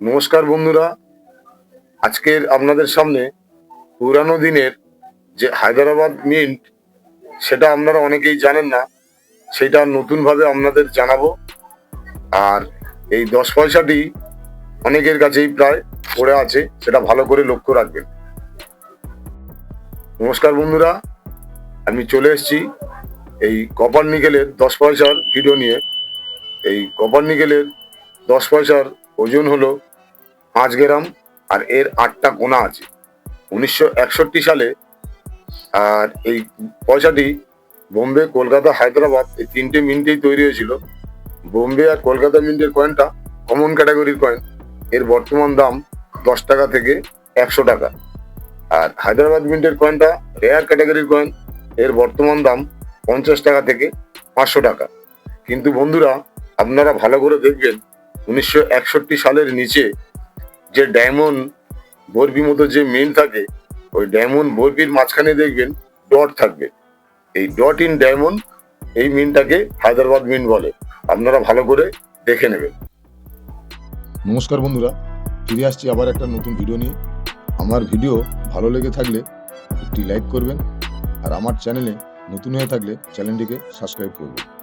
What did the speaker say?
নমস্কার বন্ধুরা। আজকের আপনাদের সামনে পুরানো দিনের যে হায়দ্রাবাদ মিন্ট, সেটা আপনারা অনেকেই জানেন না, সেটা নতুনভাবে আপনাদের জানাব। আর এই দশ পয়সাটি অনেকের কাছেই প্রায় পড়ে আছে, সেটা ভালো করে লক্ষ্য রাখবেন। নমস্কার বন্ধুরা, আমি চলে এসেছি এই কপার নিকেলের দশ পয়সার ভিডিও নিয়ে। এই কপার নিকেলের দশ পয়সার ওজন হলো পাঁচ গ্রাম আর এর আটটা কোনা আছে। উনিশশো একষট্টি সালে, আর এই পয়সাটি বোম্বে, কলকাতা, হায়দ্রাবাদ এই তিনটে মিন্টেই তৈরি হয়েছিল। বোম্বে আর কলকাতা মিন্টের কয়েনটা কমন ক্যাটাগরির কয়েন এর বর্তমান দাম দশ টাকা থেকে একশো টাকা। আর হায়দ্রাবাদ মিন্টের কয়েনটা রেয়ার ক্যাটাগরির কয়েন এর বর্তমান দাম পঞ্চাশ টাকা থেকে পাঁচশো টাকা। কিন্তু বন্ধুরা, আপনারা ভালো করে দেখবেন উনিশশো একষট্টি সালের নিচে যে ডায়মন্ড বরবি মতো যে মেন থাকে, ওই ডায়মন্ড বরবির মাঝখানে দেখবেন ডট থাকবে। এই ডট ইন ডায়মন্ড এই মিনটাকে হায়দ্রাবাদ মিন বলে। আপনারা ভালো করে দেখে নেবেন। নমস্কার বন্ধুরা, ফিরে আসছি আবার একটা নতুন ভিডিও নিয়ে। আমার ভিডিও ভালো লেগে থাকলে একটি লাইক করবেন আর আমার চ্যানেলে নতুন হয়ে থাকলে চ্যানেলটিকে সাবস্ক্রাইব করবেন।